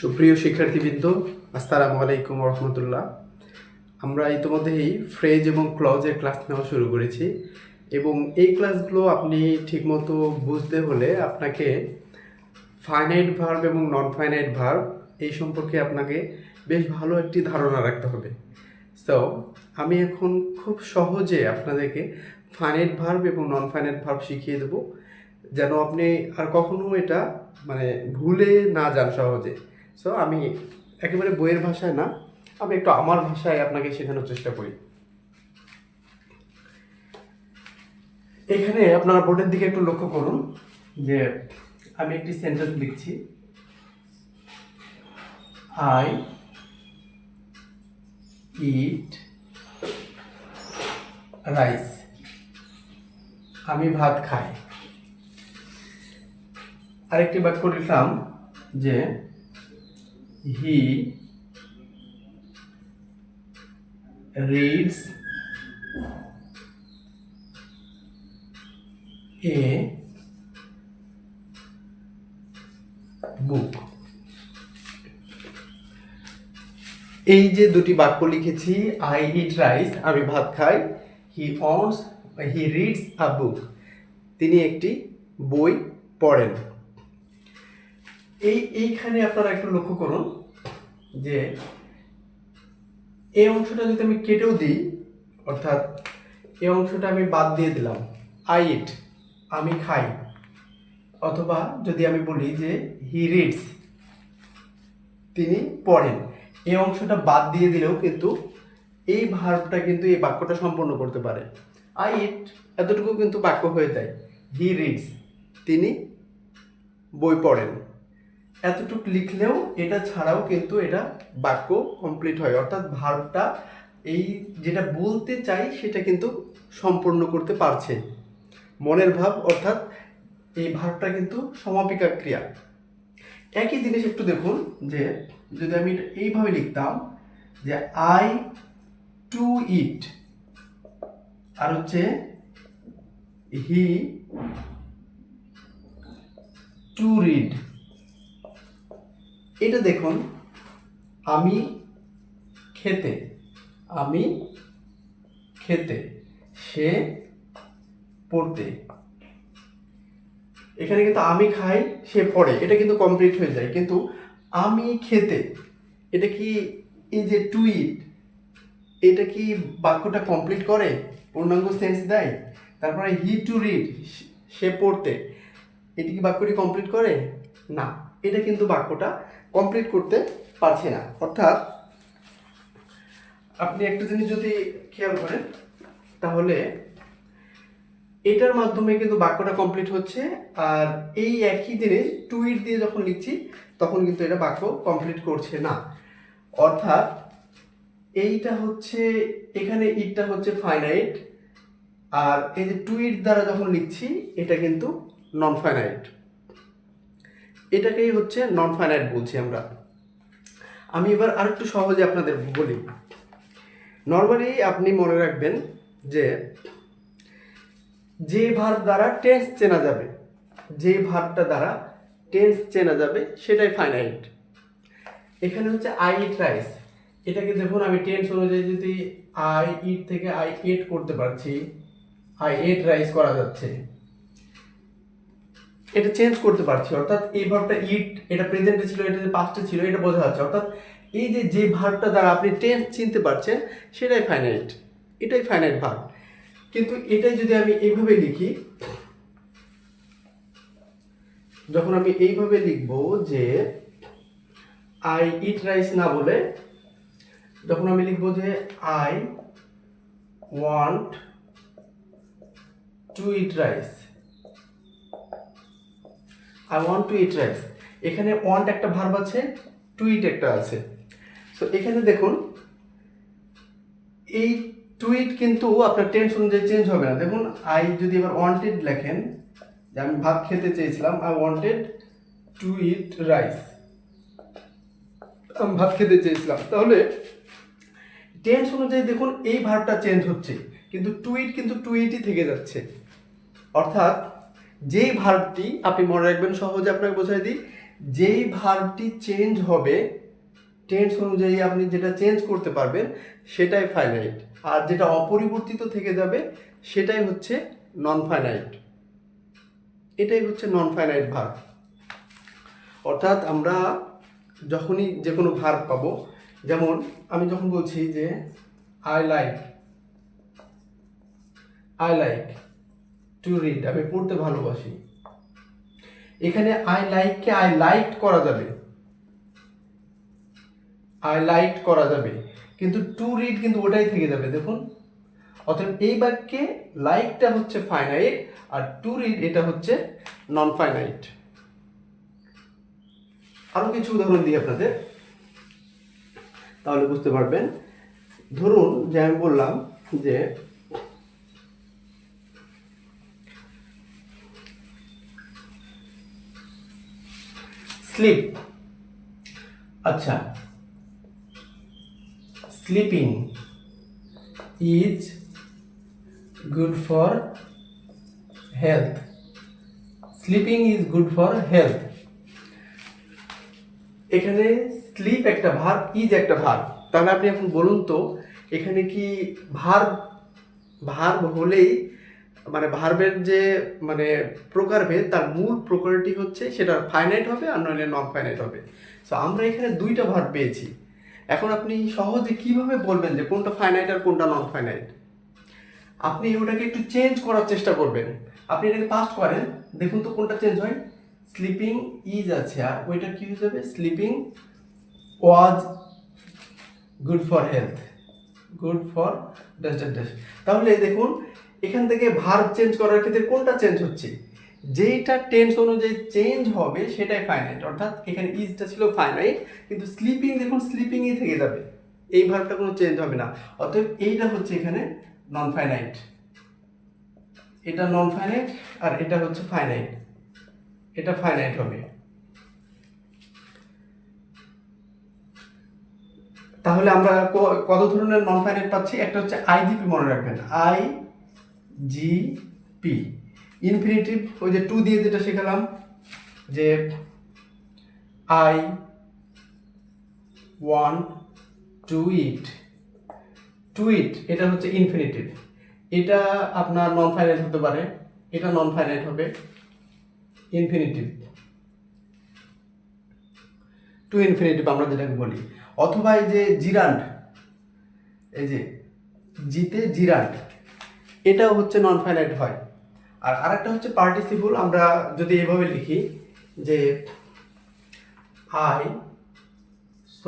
সুপ্রিয় শিক্ষার্থীবৃন্দ, আসসালামু আলাইকুম রহমতুল্লাহ। আমরা ইতিমধ্যেই ফ্রেজ এবং ক্লজের ক্লাস নেওয়া শুরু করেছি এবং এই ক্লাসগুলো আপনি ঠিকমতো বুঝতে হলে আপনাকে ফাইনাইট ভার্ব এবং নন ফাইনাইট ভার্ব এই সম্পর্কে আপনাকে বেশ ভালো একটি ধারণা রাখতে হবে। সো আমি এখন খুব সহজে আপনাদেরকে ফাইনাইট ভার্ব এবং নন ফাইনাইট ভার্ব শিখিয়ে দেবো, যেন আপনি আর কখনো এটা মানে ভুলে না যান সহজে। সো আমি একেবারে বইয়ের ভাষায় না, আমি একটু আমার ভাষায় আপনাকে শেখানোর চেষ্টা করি। এখানে আপনারা বোর্ডের দিকে একটু লক্ষ্য করুন যে আমি একটি সেন্টেন্স লিখছি। আই ইট রাইস আমি ভাত খাই। আরেকটি বাক্য লিখলাম যে হি রিডস এ বুক এই যে দুটি বাক্য লিখেছি আই ইট রাইস আমি ভাত খাই হি অনস হি রিডস আ বুক তিনি একটি বই পড়েন। এই, এইখানে আপনারা একটু লক্ষ্য করুন যে এই অংশটা যদি আমি কেটেও দিই, অর্থাৎ এই অংশটা আমি বাদ দিয়ে দিলাম আই ইট আমি খাই, অথবা যদি আমি বলি যে হি রিডস তিনি পড়েন, এই অংশটা বাদ দিয়ে দিলেও কিন্তু এই ভার্বটা কিন্তু এই বাক্যটা সম্পন্ন করতে পারে। আই ইট এতটুকু কিন্তু বাক্য হয়ে যায় হি রিডস তিনি বই পড়েন। এতটুকু লিখলেও এটা ছাড়াও কিন্তু এটা বাক্য কমপ্লিট হয়। অর্থাৎ ভার্বটা এই যেটা বলতে চাই সেটা কিন্তু সম্পূর্ণ করতে পারছে। মনের ভাব, অর্থাৎ এই ভার্বটা কিন্তু সমাপিকা ক্রিয়া। একই জিনিস একটু দেখুন যে যদি আমি এইভাবে লিখতাম যে আই টু ইট আর হচ্ছে হি টু রিড এটা দেখুন, আমি খেতে আমি খেতে, সে পড়তে। এখানে কিন্তু আমি খাই, সে পড়ে। এটা কিন্তু কমপ্লিট হয়ে যায়। কিন্তু আমি খেতে, এটা কি এই যে টু ইট এটা কি বাক্যটা কমপ্লিট করে? পূর্ণাঙ্গ সেন্স দেয়? তারপরে হি টু রিড সে পড়তে। এটি কি বাক্যটি কমপ্লিট করে? না। এটা কিন্তু বাক্যটা কমপ্লিট করতে পারছে না। অর্থাৎ আপনি একটা জিনিস যদি খেয়াল করেন, তাহলে এটার মাধ্যমে কিন্তু বাক্যটা কমপ্লিট হচ্ছে আর এই একই জিনিস টুইট দিয়ে যখন লিখছি, তখন কিন্তু এটা বাক্য কমপ্লিট করছে না। অর্থাৎ এইটা হচ্ছে, এখানে ইটটা হচ্ছে ফাইনাইট আর এই যে টুইট দ্বারা যখন লিখছি, এটা কিন্তু নন ফাইনাইট এটাকেই হচ্ছে নন ফাইনাইট বলছি আমরা। আমি এবার আরেকটু সহজে আপনাদের বলি। নর্মালি আপনি মনে রাখবেন যে যে ভার্ব দ্বারা টেন্স চেনা যাবে, যে ভার্বটা দ্বারা টেন্স চেনা যাবে, সেটাই ফাইনাইট এখানে হচ্ছে আই ইট রাইস এটাকে দেখুন, আমি টেন্স অনুযায়ী যদি আই ইট থেকে আই এট করতে পারছি আই এট রাইস করা যাচ্ছে। এটা চেঞ্জ করতে পারছি। অর্থাৎ এই ভার্বটা ইট এটা প্রেজেন্টে ছিল, এটা যে পাস্টে ছিল, এটা বোঝা যাচ্ছে। অর্থাৎ এই যে যে ভার্বটা দ্বারা আপনি টেন্স চিনতে পারছেন, সেটাই ফাইনাইট এটাই ফাইনাইট ভার্ব কিন্তু এটাই যদি আমি এইভাবে লিখি, যখন আমি এইভাবে লিখব যে আই ইট রাইস না বলে যখন আমি লিখব যে I want to eat rice I want to eat rice এখানে ওয়ান্ট একটা ভার্ব আছে টু ইট একটা আছে। সো এখানে দেখুন, এই টুইট কিন্তু আপনার টেন্স অনুযায়ী চেঞ্জ হবে না। দেখুন আই যদি এবার ওয়ান্টেড লেখেন, যে আমি ভাত খেতে চেয়েছিলাম I wanted to eat rice আমি ভাত খেতে চেয়েছিলাম। তাহলে টেন্স অনুযায়ী দেখুন, এই ভার্বটা চেঞ্জ হচ্ছে। কিন্তু টুইট কিন্তু টুইটই থেকে যাচ্ছে। অর্থাৎ যেই ভার্বটি আপনি মনে রাখবেন সহজে আপনাকে বোঝাই দিই, যেই ভার্বটি চেঞ্জ হবে টেন্স অনুযায়ী আপনি যেটা চেঞ্জ করতে পারবেন, সেটাই ফাইনাইট আর যেটা অপরিবর্তিত থেকে যাবে, সেটাই হচ্ছে নন ফাইনাইট এটাই হচ্ছে নন ফাইনাইট ভার্ব অর্থাৎ আমরা যখনই যে কোনো ভার্ব পাবো, যেমন আমি যখন বলছি যে I like I like to read আমি পড়তে ভালোবাসি। এখানে আই লাইককে আই লাইক করা যাবে। আই লাইক করা যাবে। কিন্তু টু রিড কিন্তু ওটাই থেকে যাবে, দেখুন। অতএব এই বাক্যে লাইকটা হচ্ছে ফাইনাইট আর টু রিড এটা হচ্ছে নন ফাইনাইট আরও কিছু উদাহরণ দিই আপনাদের। তাহলে বুঝতে পারবেন। ধরুন যে আমি বললাম যে স্লিপ। আচ্ছা। Sleeping is good for health. Sleeping is good for health. এখানে স্লিপ একটা ভার্ব, ইজ একটা ভার্ব। তাহলে আপনি এখন বলুন তো, এখানে কি ভার্ব ভার্ব হলেই মানে ভার্বের যে মানে প্রকারভেদ, তার মূল প্রকারটি হচ্ছে সেটা ফাইনাইট হবে আর নইলে নন ফাইনাইট হবে। সো আমরা এখানে দুইটা ভার্ব পেয়েছি। এখন আপনি সহজে কীভাবে বলবেন যে কোনটা ফাইনাইট আর কোনটা নন ফাইনাইট আপনি ওটাকে একটু চেঞ্জ করার চেষ্টা করবেন। আপনি এটাকে পাস্ট করেন, দেখুন তো কোনটা চেঞ্জ হয়। স্লিপিং ইজ আছে, আর ওইটা কি হয়ে যাবে? Sleeping was good for health good for dash dash তাহলে দেখুন এখান থেকে ভার্ব চেঞ্জ করার ক্ষেত্রে কোনটা চেঞ্জ হচ্ছে? যেইটা টেন্স অনুযায়ী চেঞ্জ হবে, সেটাই ফাইনাইট অর্থাৎ এখানে ইজটা ছিল ফাইনাইট কিন্তু স্লিপিং দেখুন স্লিপিংই থেকে যাবে। এই ভার্বটা কোনো চেঞ্জ হবে না। অতএব এইটা হচ্ছে এখানে নন ফাইনাইট এটা নন ফাইনাইট আর এটা হচ্ছে ফাইনাইট এটা ফাইনাইট হবে। তাহলে আমরা কত ধরনের নন ফাইনাইট পাচ্ছি? একটা হচ্ছে আইজিপি মনে রাখবেন। আই জি পি ইনফিনিটিভ ওই যে টু দিয়ে যেটা শেখালাম, যে I want to eat to eat এটা হচ্ছে ইনফিনিটিভ এটা আপনার নন ফাইনাইট হতে পারে, এটা নন ফাইনাইট হবে ইনফিনিটিভ টু ইনফিনিটিভ আমরা যেটাকে বলি। অথবা এই যে জিরান্ড এই যে জিতে জিরান্ড এটাও হচ্ছে নন ফাইনাইট হয়। আর আরেকটা হচ্ছে পার্টিসিপল আমরা যদি এভাবে লিখি যে I saw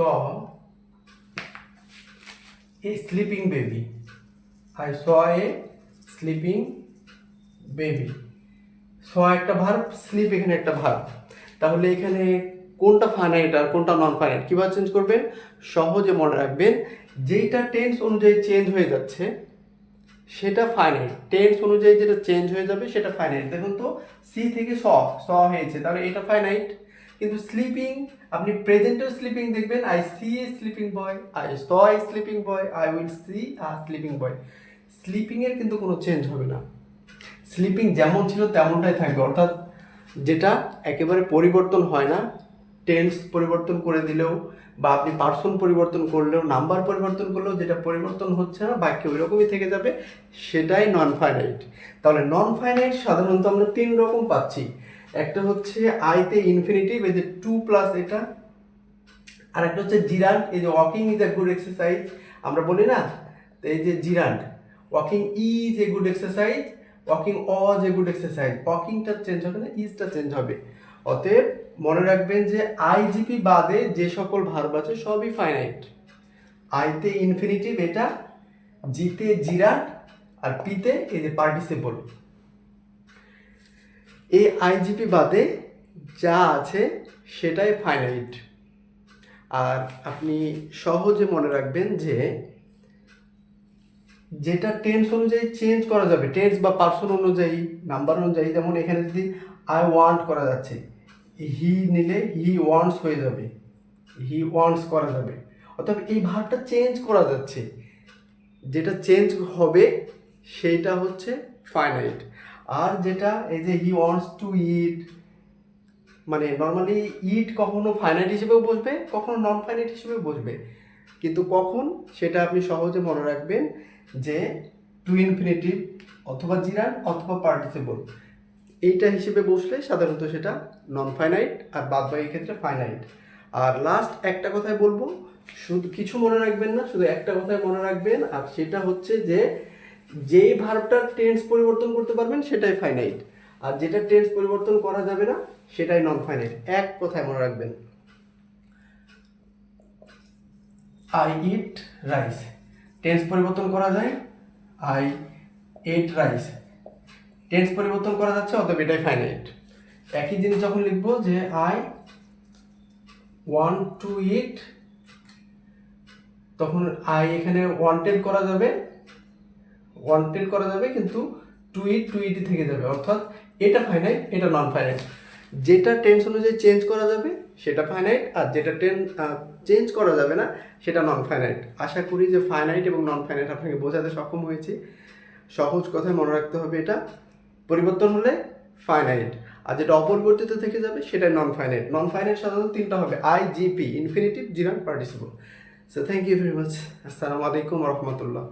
a sleeping baby I saw a sleeping baby saw একটা ভার্ব স্লিপ এখানে একটা ভার্ব তাহলে এখানে কোনটা ফাইনাইট আর কোনটা নন ফাইনাইট কীভাবে চেঞ্জ করবেন? সহজে মনে রাখবেন, যেইটা টেন্স অনুযায়ী চেঞ্জ হয়ে যাচ্ছে সেটা ফাইনাইট টেন্স অনুযায়ী যেটা চেঞ্জ হয়ে যাবে, সেটা ফাইনাইট দেখুন তো সি থেকে স স হয়েছে, তাহলে এটা ফাইনাইট কিন্তু স্লিপিং আপনি প্রেজেন্টেও স্লিপিং দেখবেন I see a sleeping boy I saw a sleeping boy I will see a sleeping boy স্লিপিংয়ের কিন্তু কোনো চেঞ্জ হবে না। স্লিপিং যেমন ছিল তেমনটাই থাকবে। অর্থাৎ যেটা একেবারে পরিবর্তন হয় না। টেন্স পরিবর্তন করে দিলেও বা আপনি পার্সন পরিবর্তন করলেও, নাম্বার পরিবর্তন করলেও যেটা পরিবর্তন হচ্ছে না, বাক্য ওই রকমই থেকে যাবে, সেটাই নন ফাইনাইট তাহলে নন ফাইনাইট সাধারণত আমরা তিন রকম পাচ্ছি। একটা হচ্ছে আইতে ইনফিনিটিভ এই যে টু প্লাস এটা আর একটা হচ্ছে জিরান্ড এই যে walking is a good exercise আমরা বলি না, এই যে gerund walking is a good exercise walking was a good exercise ওয়াকিংটা change হবে না ইজটা চেঞ্জ হবে। অতএব মনে রাখবেন যে আইজিপি বাদে যে সকল ভার্ব আছে সবই ফাইনাইট আইতে ইনফিনিটিভ এটা জিতে জিরান্ড আর পিতে এই যে পার্টিসিপল এই আইজিপি বাদে যা আছে সেটাই ফাইনাইট আর আপনি সহজে মনে রাখবেন যে যেটা টেন্স অনুযায়ী চেঞ্জ করা যাবে টেন্স বা পার্সন অনুযায়ী নাম্বার অনুযায়ী, যেমন এখানে যদি আই ওয়ান্ট করা যাচ্ছে হি নিলে হি ওয়ান্টস হয়ে যাবে। হি ওয়ান্টস করা যাবে। অর্থাৎ এই ভাবটা চেঞ্জ করা যাচ্ছে। যেটা চেঞ্জ হবে, সেইটা হচ্ছে ফাইনাইট আর যেটা এই যে হি ওয়ান্টস টু ইট মানে নর্মালি ইট কখনো ফাইনাইট হিসেবেও বসবে, কখনো নন ফাইনাইট হিসেবেও বসবে। কিন্তু কখন? সেটা আপনি সহজে মনে রাখবেন যে টু ইনফিনিটিভ অথবা জিরান অথবা পার্টিসিপল এইটা হিসেবে বসলে সাধারণত সেটা নন ফাইনাইট আর বাদ বাকি ক্ষেত্রে ফাইনাইট আর লাস্ট একটা কথাই বলব, শুধু কিছু মনে রাখবেন না, শুধু একটা কথাই মনে রাখবেন, আর সেটা হচ্ছে যে যেই ভার্বটার টেন্স পরিবর্তন করতে পারবেন সেটাই ফাইনাইট আর যেটা টেন্স পরিবর্তন করা যাবে না, সেটাই নন ফাইনাইট এক কথায় মনে রাখবেন। আই ইট রাইস টেন্স পরিবর্তন করা যায়। আই এট রাইস টেন্স পরিবর্তন করা যাচ্ছে, অতএব এটাই ফাইনাইট একই জিনিস যখন লিখব যে আই ওয়ান টু ইট তখন আই এখানে ওয়ান্টেড করা যাবে ওয়ান্টেড করা যাবে, কিন্তু টু ইট টু ইটই থেকে যাবে। অর্থাৎ এটা ফাইনাইট এটা নন ফাইনাইট যেটা টেন্স অনুযায়ী চেঞ্জ করা যাবে, সেটা ফাইনাইট আর যেটা টেন চেঞ্জ করা যাবে না, সেটা নন ফাইনাইট আশা করি যে ফাইনাইট এবং নন ফাইনাইট আপনাকে বোঝাতে সক্ষম হয়েছি। সহজ কথায় মনে রাখতে হবে এটা। পরিবর্তন হলে ফাইনাইট আর যেটা অপরিবর্তিত থেকে যাবে, সেটা নন ফাইনাইট নন ফাইনাইট সাধারণত তিনটা হবে IGP infinitive gerund participle so thank you very much আসসালামু আলাইকুম রহমতুল্লাহ।